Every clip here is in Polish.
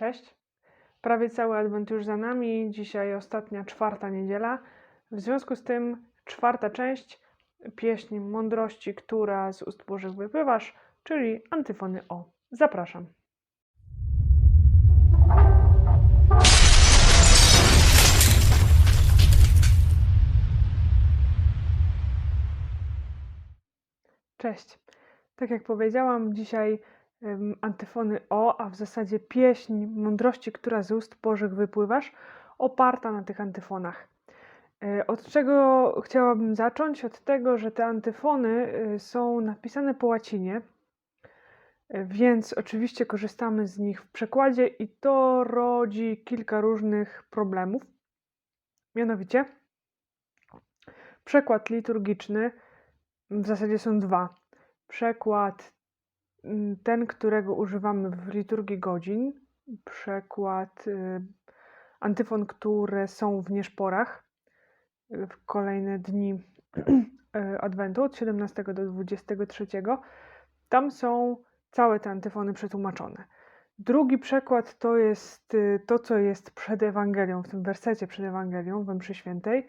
Cześć. Prawie cały adwent już za nami. Dzisiaj ostatnia, czwarta niedziela. W związku z tym czwarta część pieśń mądrości, która z ust Bożych wypływasz, czyli antyfony O. Zapraszam. Cześć. Tak jak powiedziałam, dzisiaj antyfony O, a w zasadzie pieśń mądrości, która z ust Bożych wypływasz, oparta na tych antyfonach. E, Od czego chciałabym zacząć? Od tego, że te antyfony e, są napisane po łacinie, e, więc oczywiście korzystamy z nich w przekładzie i to rodzi kilka różnych problemów. Mianowicie, przekład liturgiczny w zasadzie są dwa. Przekład ten, którego używamy w liturgii godzin, przekład y, antyfon, które są w nieszporach y, w kolejne dni y, Adwentu od 17 do 23. Tam są całe te antyfony przetłumaczone. Drugi przekład to jest to, co jest przed Ewangelią, w tym wersecie przed Ewangelią, we mszy świętej.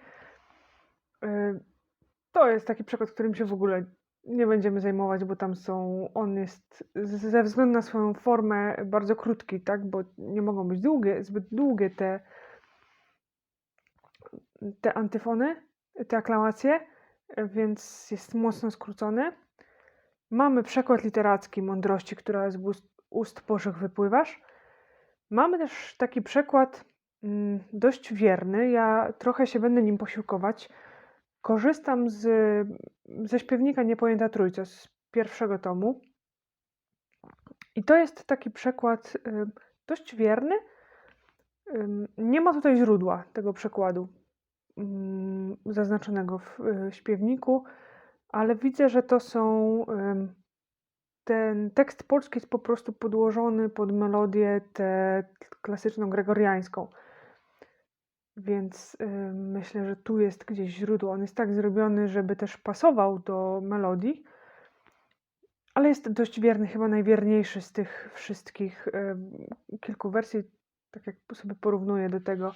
To jest taki przykład, którym się w ogóle nie będziemy zajmować, bo tam są, on jest ze względu na swoją formę bardzo krótki, tak, bo nie mogą być długie, zbyt długie te, te antyfony, te aklamacje, więc jest mocno skrócony. Mamy przekład literacki mądrości, która z ust, ust Bożych wypływasz. Mamy też taki przekład mm, dość wierny. Ja trochę się będę nim posiłkować. Korzystam z, ze śpiewnika Niepojęta Trójca z pierwszego tomu. I to jest taki przekład dość wierny. Nie ma tutaj źródła tego przekładu ym, zaznaczonego w y, śpiewniku, ale widzę, że to są. Ten tekst polski jest po prostu podłożony pod melodię tę klasyczną gregoriańską. Więc y, myślę, że tu jest gdzieś źródło. On jest tak zrobiony, żeby też pasował do melodii, ale jest dość wierny, chyba najwierniejszy z tych wszystkich y, kilku wersji, tak jak sobie porównuję do tego,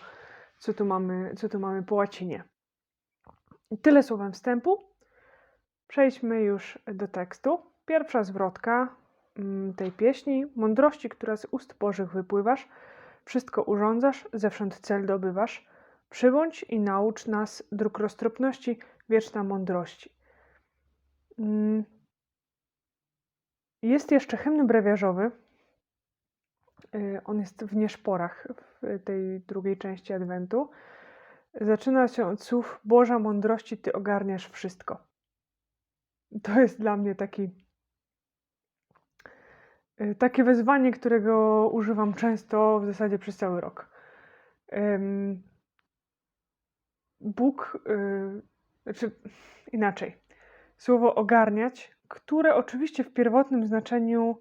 co tu mamy, co tu mamy po łacinie. I Tyle słowem wstępu. Przejdźmy już do tekstu. Pierwsza zwrotka mm, tej pieśni, mądrości, która z ust Bożych wypływasz, wszystko urządzasz, zewsząd cel dobywasz. Przybądź i naucz nas dróg roztropności, wieczna mądrości. Mm. Jest jeszcze hymn brewiarzowy. Y, On jest w nieszporach w tej drugiej części Adwentu. Zaczyna się od słów Boża mądrości, Ty ogarniasz wszystko. To jest dla mnie taki takie wezwanie, którego używam często w zasadzie przez cały rok. Bóg, y, znaczy inaczej, słowo ogarniać, które oczywiście w pierwotnym znaczeniu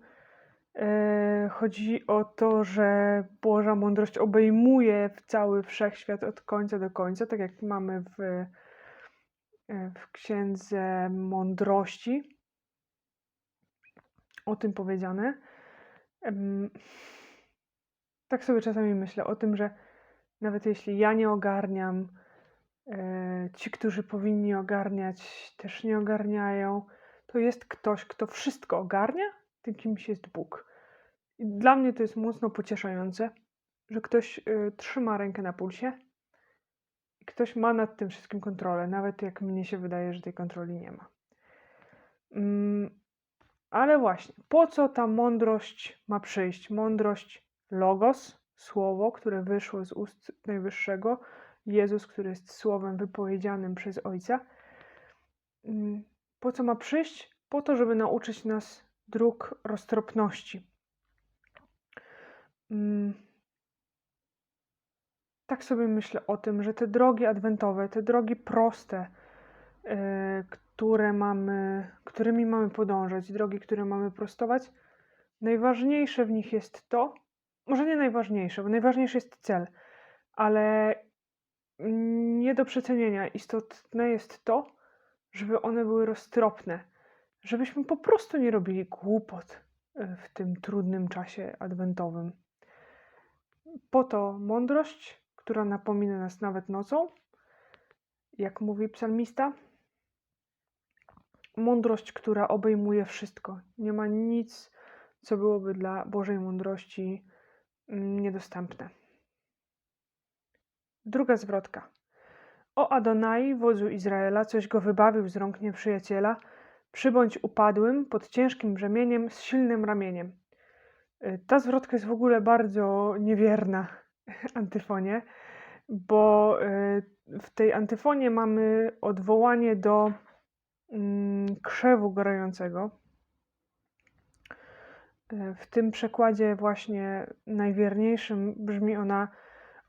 e, chodzi o to, że Boża mądrość obejmuje cały wszechświat od końca do końca, tak jak mamy w, w Księdze Mądrości. O tym powiedziane. Tak sobie czasami myślę o tym, że nawet jeśli ja nie ogarniam, e, ci, którzy powinni ogarniać, też nie ogarniają, to jest ktoś, kto wszystko ogarnia, tym kimś jest Bóg. I dla mnie to jest mocno pocieszające, że ktoś e, trzyma rękę na pulsie i ktoś ma nad tym wszystkim kontrolę, nawet jak mnie się wydaje, że tej kontroli nie ma. Mm, ale właśnie, po co ta mądrość ma przyjść? Mądrość logos, słowo, które wyszło z ust Najwyższego, Jezus, który jest słowem wypowiedzianym przez Ojca. Mm, Po co ma przyjść? Po to, żeby nauczyć nas dróg roztropności. Mm, Tak sobie myślę o tym, że te drogi adwentowe, te drogi proste, które mamy, którymi mamy podążać, drogi, które mamy prostować, najważniejsze w nich jest to, może nie najważniejsze, bo najważniejszy jest cel, ale nie do przecenienia istotne jest to, żeby one były roztropne, żebyśmy po prostu nie robili głupot e, w tym trudnym czasie adwentowym. Po to mądrość, która napomina nas nawet nocą, jak mówi psalmista. Mądrość, która obejmuje wszystko. Nie ma nic, co byłoby dla Bożej mądrości mm, niedostępne. Druga zwrotka. O Adonai, wodzu Izraela, coś go wybawił z rąk nieprzyjaciela, przybądź upadłym pod ciężkim brzemieniem z silnym ramieniem. Y, Ta zwrotka jest w ogóle bardzo niewierna antyfonie, bo y, w tej antyfonie mamy odwołanie do krzewu gorącego. Y, W tym przekładzie właśnie najwierniejszym brzmi ona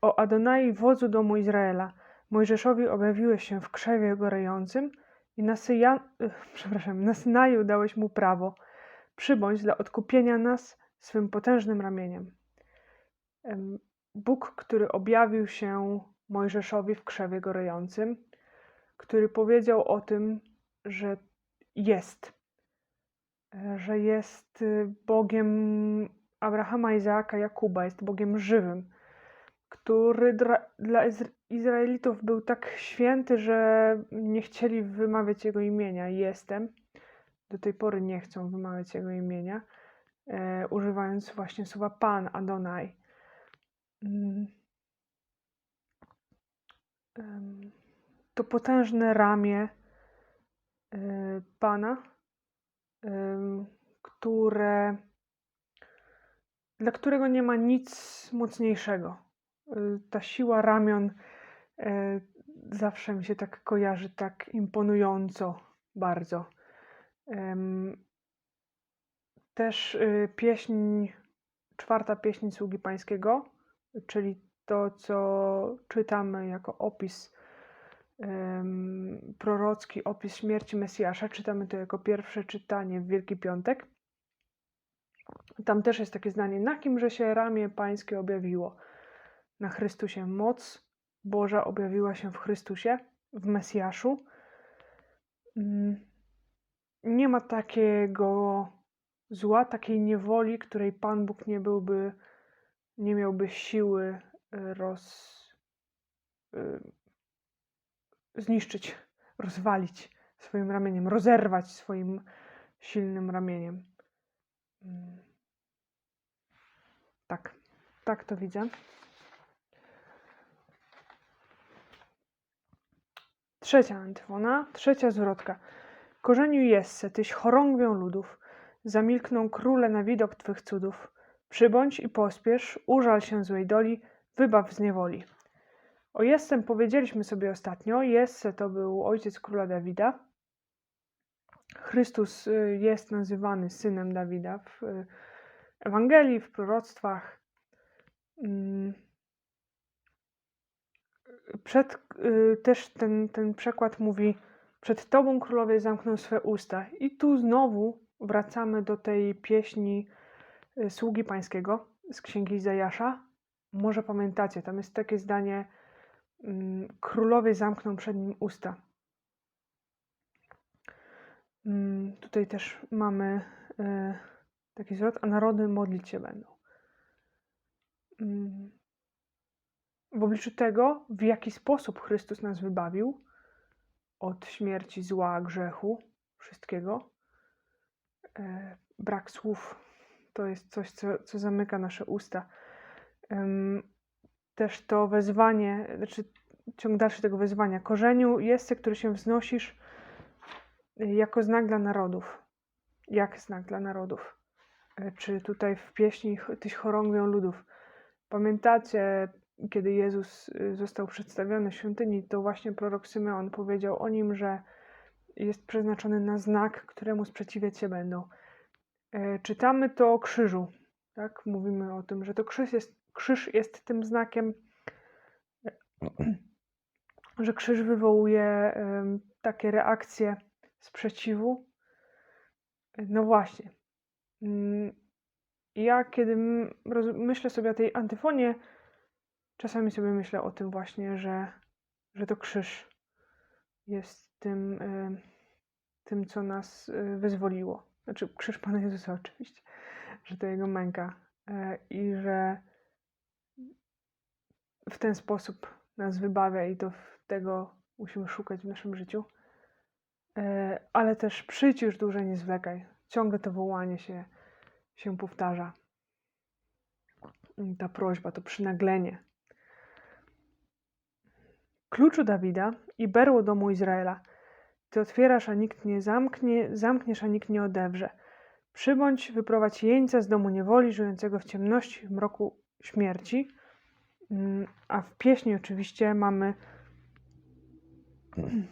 o Adonai, wodzu domu Izraela. Mojżeszowi objawiłeś się w krzewie gorejącym i na, Syja, przepraszam, na Synaju dałeś mu prawo. Przybądź dla odkupienia nas swym potężnym ramieniem. Em, Bóg, który objawił się Mojżeszowi w krzewie gorejącym, który powiedział o tym, że jest, e, że jest y, Bogiem Abrahama, Izaaka, Jakuba, jest Bogiem żywym, który dla Izra- Izraelitów był tak święty, że nie chcieli wymawiać jego imienia. Jestem. Do tej pory nie chcą wymawiać jego imienia, e, używając właśnie słowa Pan, Adonai. Mm. To potężne ramię Pana, em, które, dla którego nie ma nic mocniejszego. Y, Ta siła ramion zawsze mi się tak kojarzy, tak imponująco bardzo. Też y, pieśń, czwarta pieśń Sługi Pańskiego, czyli to, co czytamy jako opis prorocki, opis śmierci Mesjasza. Czytamy to jako pierwsze czytanie w Wielki Piątek. Tam też jest takie zdanie, na kimże się ramię Pańskie objawiło. Na Chrystusie moc Boża objawiła się w Chrystusie, w Mesjaszu. Mm, Nie ma takiego zła, takiej niewoli, której Pan Bóg nie byłby, nie miałby siły y, roz, y, zniszczyć, rozwalić swoim ramieniem, rozerwać swoim silnym ramieniem. Mm. Tak, tak to widzę. Trzecia antyfona, trzecia zwrotka. Korzeniu Jesse, tyś chorągwią ludów, zamilkną króle na widok twych cudów. Przybądź i pospiesz, użal się złej doli, wybaw z niewoli. O Jessem powiedzieliśmy sobie ostatnio. Jesse to był ojciec króla Dawida. Chrystus y, jest nazywany synem Dawida w y, Ewangelii, w proroctwach. Mm. Przed, y, też ten, ten przekład mówi: Przed Tobą królowie zamkną swe usta. I tu znowu wracamy do tej pieśni Sługi Pańskiego z księgi Izajasza. Może pamiętacie, tam jest takie zdanie: Królowie zamkną przed nim usta. Mm, Tutaj też mamy y, taki zwrot, a narody modlić się będą. Mm. W obliczu tego, w jaki sposób Chrystus nas wybawił od śmierci, zła, grzechu, wszystkiego, e, brak słów to jest coś, co, co zamyka nasze usta. Też to wezwanie, znaczy ciąg dalszy tego wezwania. Korzeniu jest, który się wznosisz y, jako znak dla narodów. Jak znak dla narodów? E, Czy tutaj w pieśni Tyś chorągwią ludów. Pamiętacie, kiedy Jezus y, został przedstawiony w świątyni, to właśnie prorok Symeon powiedział o nim, że jest przeznaczony na znak, któremu sprzeciwiać się będą. Czytamy to o krzyżu, tak? Mówimy o tym, że to krzyż jest, krzyż jest tym znakiem, że krzyż wywołuje takie reakcje sprzeciwu. No właśnie. Mm, Ja, kiedy myślę sobie o tej antyfonie, czasami sobie myślę o tym właśnie, że, że to krzyż jest tym, em, tym, co nas y, wyzwoliło. Znaczy, krzyż Pana Jezusa, oczywiście, że to jego męka. E, I że w ten sposób nas wybawia i to tego musimy szukać w naszym życiu. E, Ale też przyjdź już dłużej, nie zwlekaj. Ciągle to wołanie się, się powtarza. Ta prośba, to przynaglenie. Kluczu Dawida i berło domu Izraela. Ty otwierasz, a nikt nie zamknie, zamkniesz, a nikt nie odewrze. Przybądź, wyprowadź jeńca z domu niewoli, żyjącego w ciemności, w mroku śmierci. Mm, A w pieśni oczywiście mamy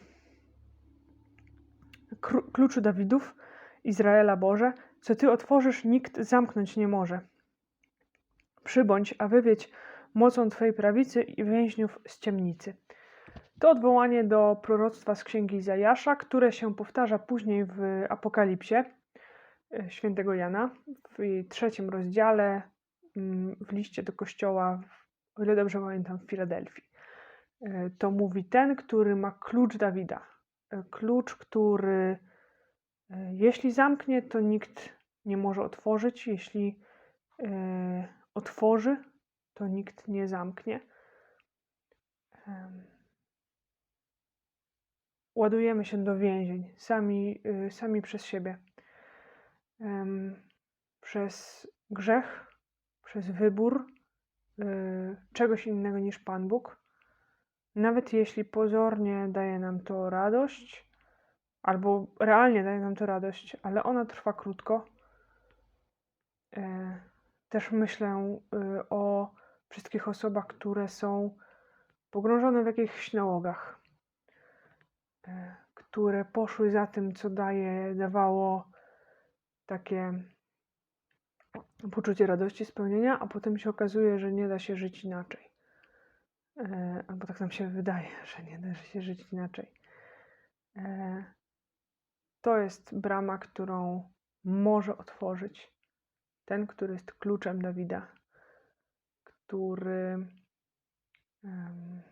kluczu Dawidów, Izraela Boże, co Ty otworzysz, nikt zamknąć nie może. Przybądź, a wywiedź mocą Twojej prawicy i więźniów z ciemnicy. To odwołanie do proroctwa z księgi Izajasza, które się powtarza później w Apokalipsie e, świętego Jana, w jej trzecim rozdziale, mm, w liście do kościoła, o ile dobrze pamiętam, w Filadelfii. E, To mówi ten, który ma klucz Dawida. E, Klucz, który e, jeśli zamknie, to nikt nie może otworzyć, jeśli otworzy, to nikt nie zamknie. Em, ładujemy się do więzień sami, sami przez siebie. Przez grzech, przez wybór czegoś innego niż Pan Bóg. Nawet jeśli pozornie daje nam to radość, albo realnie daje nam to radość, ale ona trwa krótko. E, Też myślę y, o wszystkich osobach, które są pogrążone w jakichś nałogach, które poszły za tym, co daje, dawało takie poczucie radości, spełnienia, a potem się okazuje, że nie da się żyć inaczej. E, Albo tak nam się wydaje, że nie da się żyć inaczej. E, To jest brama, którą może otworzyć ten, który jest kluczem Dawida, który em,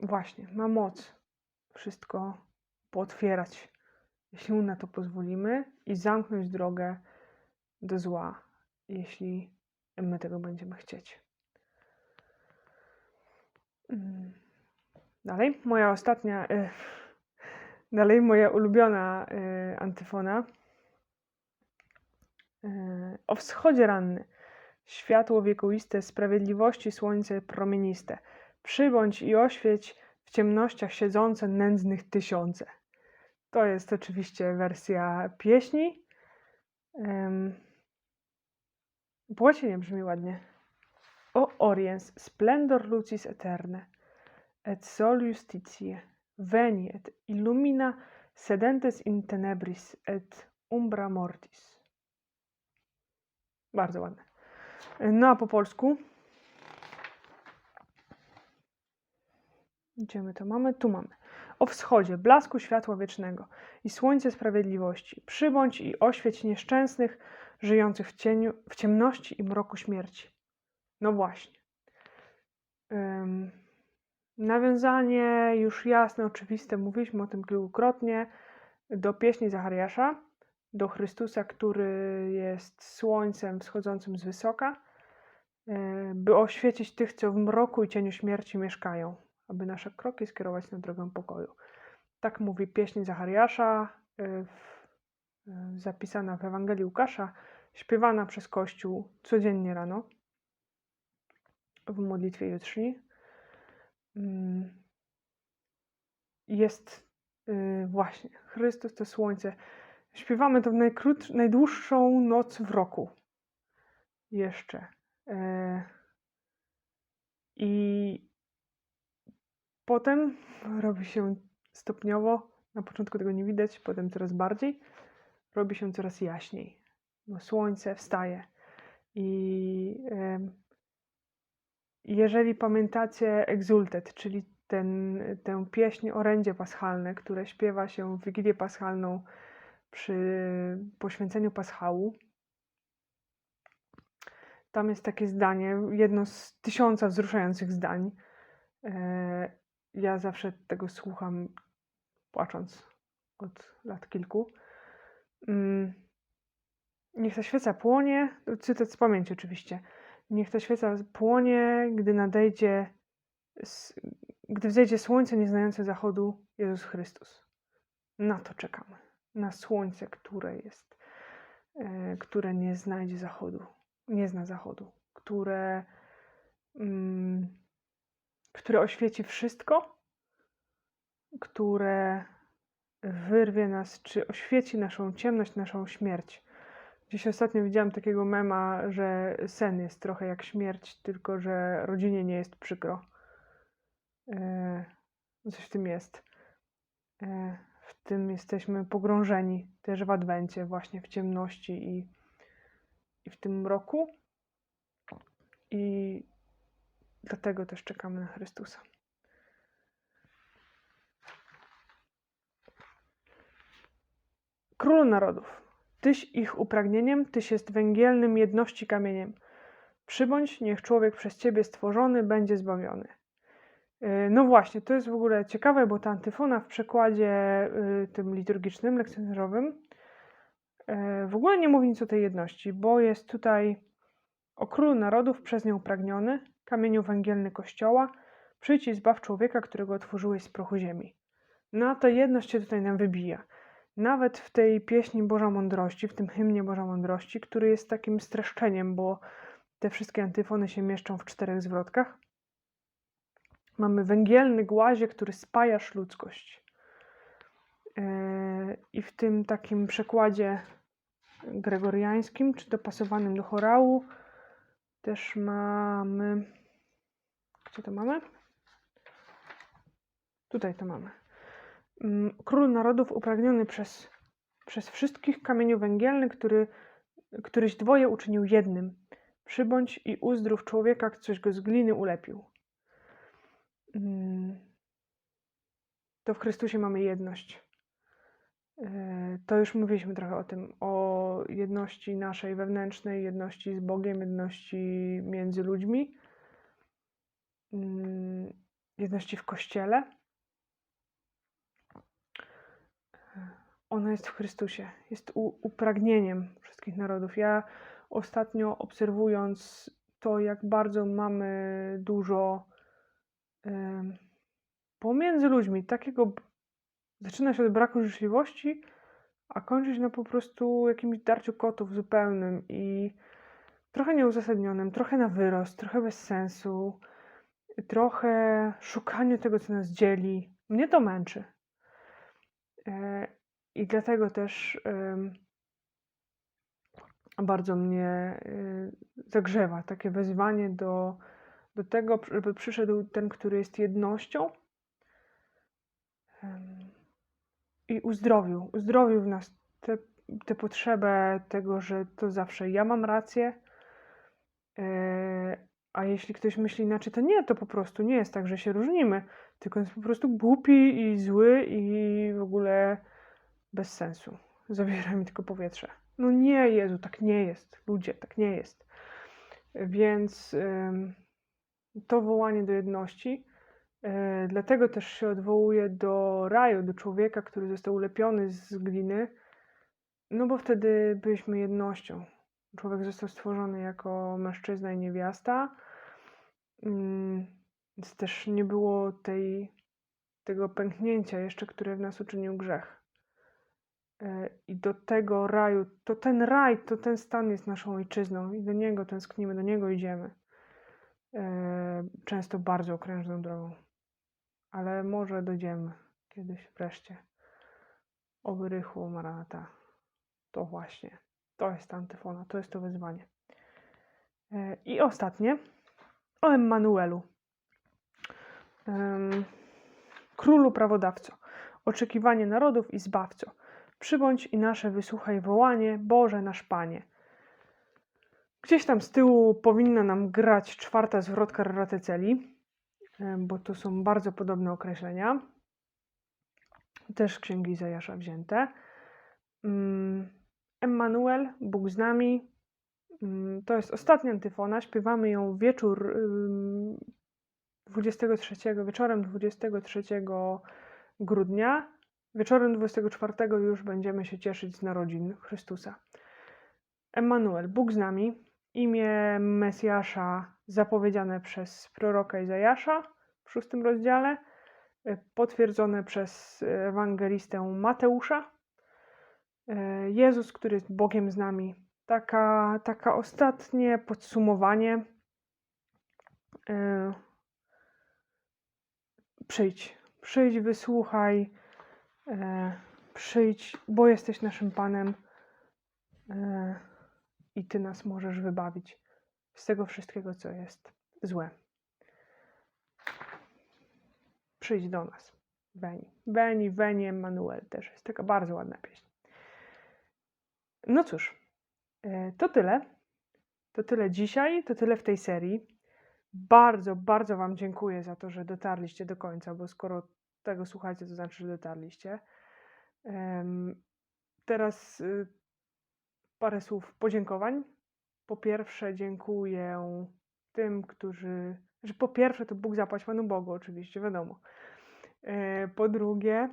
właśnie ma moc wszystko pootwierać, jeśli mu na to pozwolimy i zamknąć drogę do zła, jeśli my tego będziemy chcieć. Mm. Dalej, moja ostatnia, y, dalej moja ulubiona y, antyfona. Y, o wschodzie ranny, światło wiekuiste, sprawiedliwości słońce promieniste. Przybądź i oświeć w ciemnościach siedzące nędznych tysiące. To jest oczywiście wersja pieśni. Łacinie brzmi ładnie. O oriens, splendor lucis eterne, et sol justitiae, veni et illumina sedentes in tenebris et umbra mortis. Bardzo ładne. No a po polsku? Gdzie my to mamy? Tu mamy. O wschodzie, blasku światła wiecznego i słońce sprawiedliwości. Przybądź i oświeć nieszczęsnych, żyjących w, cieniu, w ciemności i mroku śmierci. No właśnie. Nawiązanie już jasne, oczywiste, mówiliśmy o tym kilkukrotnie, do pieśni Zachariasza, do Chrystusa, który jest słońcem wschodzącym z wysoka, y, by oświecić tych, co w mroku i cieniu śmierci mieszkają, aby nasze kroki skierować na drogę pokoju. Tak mówi pieśń Zachariasza, y, y, zapisana w Ewangelii Łukasza, śpiewana przez Kościół codziennie rano w modlitwie jutrzni. Mm, Jest y, właśnie Chrystus to słońce. Śpiewamy to w najdłuższą noc w roku. Jeszcze. I potem robi się stopniowo, na początku tego nie widać, potem coraz bardziej, robi się coraz jaśniej. Bo słońce wstaje. I jeżeli pamiętacie Exultet, czyli ten, tę pieśń orędzie paschalne, które śpiewa się w Wigilię Paschalną przy poświęceniu Paschału, tam jest takie zdanie, jedno z tysiąca wzruszających zdań. Ja zawsze tego słucham płacząc od lat kilku. Mm. Niech ta świeca płonie, cytat z pamięci oczywiście. Niech ta świeca płonie, gdy nadejdzie, gdy wzejdzie słońce nieznające zachodu, Jezus Chrystus. Na to czekamy. Na słońce, które jest, e, które nie znajdzie zachodu, nie zna zachodu, które, mm, które oświeci wszystko, które wyrwie nas, czy oświeci naszą ciemność, naszą śmierć. Gdzieś ostatnio widziałam takiego mema, że sen jest trochę jak śmierć, tylko że rodzinie nie jest przykro. E, coś w tym jest. E, w tym jesteśmy pogrążeni też w Adwencie, właśnie w ciemności i, i w tym mroku. I dlatego też czekamy na Chrystusa. Królu narodów, Tyś ich upragnieniem, Tyś jest węgielnym jedności kamieniem. Przybądź, niech człowiek przez Ciebie stworzony będzie zbawiony. Yy, No właśnie, to jest w ogóle ciekawe, bo ta antyfona w przekładzie yy, tym liturgicznym, lekcjonerowym yy, w ogóle nie mówi nic o tej jedności, bo jest tutaj o królu narodów przez nią pragniony, kamieniu węgielny kościoła, przyjdź i zbaw człowieka, którego otworzyłeś z prochu ziemi. No ta jedność się tutaj nam wybija. Nawet w tej pieśni Boża Mądrości, w tym hymnie Boża Mądrości, który jest takim streszczeniem, bo te wszystkie antyfony się mieszczą w czterech zwrotkach, mamy węgielny głazie, który spajasz ludzkość. Yy, I w tym takim przekładzie gregoriańskim, czy dopasowanym do chorału, też mamy. Gdzie to mamy? Tutaj to mamy. Mm, Król narodów upragniony przez, przez wszystkich kamieniu węgielny, który, któryś dwoje uczynił jednym. Przybądź i uzdrów człowieka, coś go z gliny ulepił. Mm, To w Chrystusie mamy jedność. Yy, To już mówiliśmy trochę o tym, o jedności naszej wewnętrznej, jedności z Bogiem, jedności między ludźmi, jedności w Kościele. Ona jest w Chrystusie, jest upragnieniem wszystkich narodów. Ja ostatnio obserwując to, jak bardzo mamy dużo pomiędzy ludźmi, takiego zaczyna się od braku życzliwości, a kończy się na po prostu jakimś darciu kotów zupełnym i trochę nieuzasadnionym, trochę na wyrost, trochę bez sensu, trochę szukaniu tego, co nas dzieli. Mnie to męczy. E, I dlatego też bardzo mnie y, zagrzewa takie wezwanie do, do tego, żeby przyszedł ten, który jest jednością i uzdrowił, uzdrowił w nas tę tę potrzebę tego, że to zawsze ja mam rację, e, a jeśli ktoś myśli inaczej, to nie, to po prostu nie jest tak, że się różnimy, tylko jest po prostu głupi i zły i w ogóle bez sensu. Zabiera mi tylko powietrze. No nie, Jezu, tak nie jest. Ludzie, tak nie jest. Więc ym, to wołanie do jedności, e, dlatego też się odwołuje do raju, do człowieka, który został ulepiony z gliny, no bo wtedy byliśmy jednością. Człowiek został stworzony jako mężczyzna i niewiasta, mm, więc też nie było tej, tego pęknięcia jeszcze, które w nas uczynił grzech. E, I do tego raju, to ten raj, to ten stan jest naszą ojczyzną i do niego tęsknimy, do niego idziemy. E, Często bardzo okrężną drogą, ale może dojdziemy kiedyś wreszcie. Oby rychło, Maranata. To właśnie, to jest ta antyfona, to jest to wyzwanie. E, I ostatnie, o Emmanuelu. Em, Królu prawodawco, oczekiwanie narodów i zbawco. Przybądź i nasze wysłuchaj wołanie, Boże nasz Panie. Gdzieś tam z tyłu powinna nam grać czwarta zwrotka Raraty Celi, em, bo to są bardzo podobne określenia. Też księgi Izajasza wzięte. Mm, Emmanuel, Bóg z nami. Mm, To jest ostatnia antyfona. Śpiewamy ją wieczór ym, 23, wieczorem 23 grudnia. Wieczorem 24 już będziemy się cieszyć z narodzin Chrystusa. Emmanuel, Bóg z nami. imię Mesjasza zapowiedziane przez proroka Izajasza w szóstym rozdziale, e, potwierdzone przez ewangelistę Mateusza. E, Jezus, który jest Bogiem z nami. Taka, taka ostatnie podsumowanie. E, Przyjdź, przyjdź, wysłuchaj, e, przyjdź, bo jesteś naszym Panem i Ty nas możesz wybawić z tego wszystkiego, co jest złe. Przyjdź do nas. Beni. Beni, Beni, Emanuel też jest taka bardzo ładna pieśń. No cóż, e, to tyle. To tyle dzisiaj, to tyle w tej serii. Bardzo, bardzo Wam dziękuję za to, że dotarliście do końca, bo skoro tego słuchacie, to znaczy, że dotarliście. Teraz y, parę słów podziękowań. Po pierwsze, dziękuję tym, którzy. Że po pierwsze, to Bóg zapłać Panu Bogu, oczywiście, wiadomo. E, Po drugie,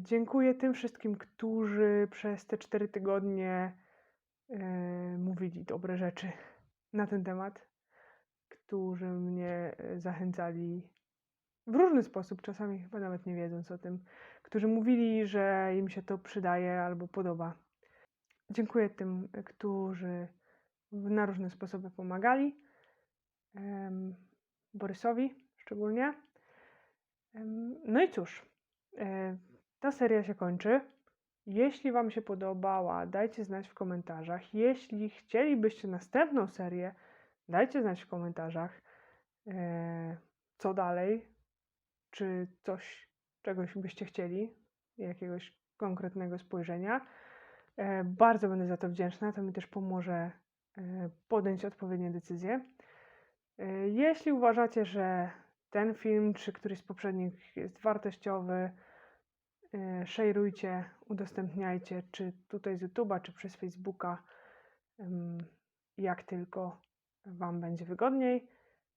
dziękuję tym wszystkim, którzy przez te cztery tygodnie e, mówili dobre rzeczy na ten temat, którzy mnie e, zachęcali w różny sposób, czasami chyba nawet nie wiedząc o tym, którzy mówili, że im się to przydaje albo podoba. Dziękuję tym, e, którzy na różne sposoby pomagali. Borysowi szczególnie. No i cóż, e, ta seria się kończy. Jeśli Wam się podobała, dajcie znać w komentarzach. Jeśli chcielibyście następną serię, dajcie znać w komentarzach, e, co dalej, czy coś, czegoś byście chcieli, jakiegoś konkretnego spojrzenia. E, Bardzo będę za to wdzięczna, to mi też pomoże e, podjąć odpowiednie decyzje. E, Jeśli uważacie, że ten film czy któryś z poprzednich jest wartościowy, szejrujcie, udostępniajcie, czy tutaj z YouTube'a, czy przez Facebooka, jak tylko Wam będzie wygodniej.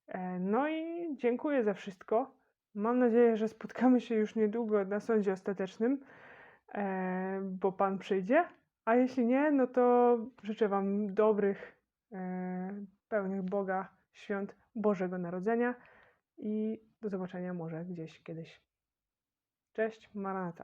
E, No i dziękuję za wszystko. Mam nadzieję, że spotkamy się już niedługo na sądzie ostatecznym, e, bo Pan przyjdzie. A jeśli nie, no to życzę Wam dobrych, e, pełnych Boga świąt Bożego Narodzenia i do zobaczenia może gdzieś kiedyś. Cześć, Maranata.